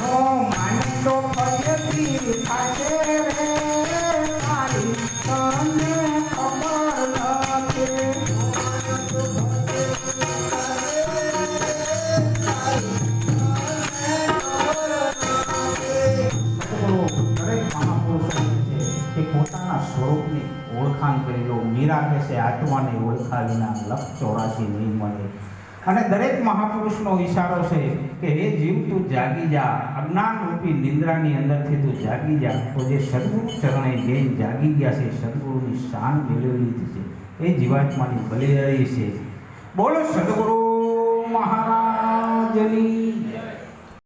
નો માંડો પગથી ફાટે પોતાના સ્વરૂપની ઓળખાણ કરી લો મીરા કહે છે આત્માને ઓળખા વિના લક્ષ ચોરાશી નહીં મળે. અને દરેક મહાપુરુષનો ઈશારો છે કે, હે જીવ, તું જાગી જા. અજ્ઞાન રૂપી નિંદ્રાની અંદરથી તું જાગી જા. તો જે સદગુરુ ચરણે બેન જાગી ગયા છે, સદગુરુની શાન મેળવી લીધી છે. એ જીવાત્માની બલિદારી છે. બોલો, સદગુરુ મહારાજની